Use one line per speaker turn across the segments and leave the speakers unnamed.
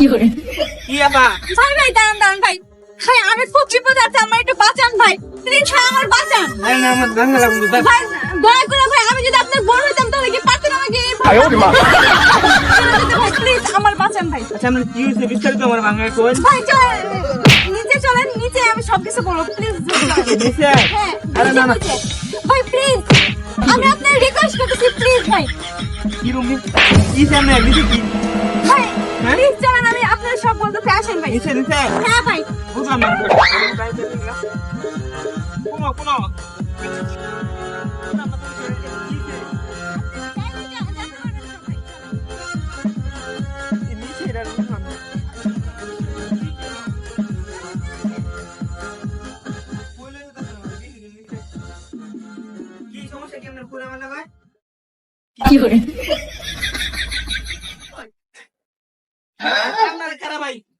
কি আপা
ভাই ভাই দাঁড়ান দাঁড়ান ভাই। ভাই আমি খুব বিপদে আছি আমার একটু বাঁচান ভাই। প্লিজ ভাই আমার বাঁচান।
আরে না আমার গান লাগবে ভাই
ভাই দয়া করে ভাই আমি যদি আপনার বোন হইতাম তাহলে কি পারতেন আমাকে এই ভাই প্লিজ আমার বাঁচান ভাই।
আচ্ছা আমরা কি হয়েছে বিস্তারিত আমার বাংলায় কোন?
ভাই চলেন নিচে চলেন নিচে আমি সবকিছু বলব প্লিজ
নিচে
হ্যাঁ
আরে না না।
নিচে, নিচে। ভাই প্লিজ আমি আপনার রিকোয়েস্ট করতেছি প্লিজ ভাই।
কি রুম? কি সামনে দিদি কি
ভাই
হ্যাঁ?
প্লিজ
নিচে নিচে
হ্যাঁ ভাই।
বুঝলাম না। কোনো কোনো কি সমস্যা কি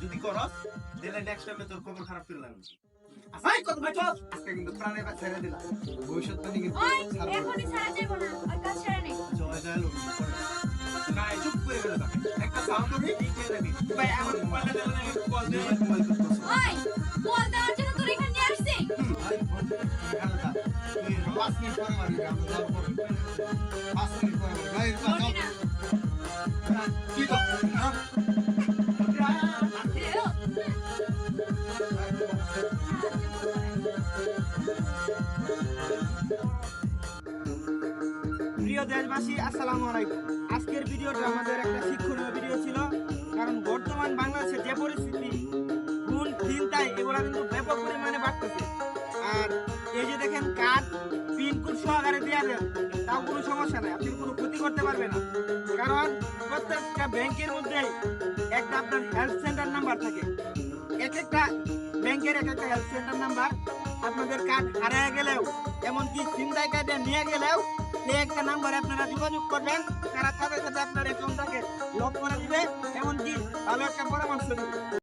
যদি করস তাহলে নেক্সট টাইমে তোর খবর খারাপ করে লাগবে আসাই কত ভাই আজকে কিন্তু প্রাণে বা ছেড়ে দিলাম ভবিষ্যৎ তো কিন্তু
এখনই ছাড়া যাব না ওই কাজ ছাড়া নেই
জয় জয় লোক না চুপ করে গেল একটা সাউন্ড হবে কি ভাই আমার মোবাইলটা দেবেন আমি কল দেব মোবাইল করতেছ
ওই বল দেওয়ার জন্য তোর এখানে নিয়ে আসছি
ভাই ফোন এখানে থাক তুই পাঁচ মিনিট পরে মারবি আমরা যাব পরে পাঁচ মিনিট পরে মারবি ভাই কি তো হ্যাঁ
দেশবাসী, আসসালামু আলাইকুম। আজকের ভিডিওটা আমাদের একটা শিক্ষণীয় ভিডিও ছিল, কারণ বর্তমান বাংলাদেশে যে পরিস্থিতি খুন চিন্তায় এগুলা কিন্তু ব্যাপক পরিমাণে বাড়তেছে। আর এই যে দেখেন কার্ড পিনকোড সহকারে দেওয়া দেন তাও কোনো সমস্যা নাই, আপনি কোনো ক্ষতি করতে পারবে না। কারণ প্রত্যেকটা ব্যাংকের মধ্যে একটা আপনার হেলথ সেন্টার নাম্বার থাকে। এক একটা ব্যাংকের এক একটা হেলথ সেন্টার নাম্বার আপনাদের কার্ড হারিয়ে গেলেও, এমনকি চিন্তায় কার্ডে নিয়ে গেলেও এই একটা নাম্বারে আপনারা যোগাযোগ করবেন। তারা তাদের সাথে আপনার অ্যাকাউন্টটাকে লক করে দিবে। এমনকি ভালো একটা পরামর্শ দিবে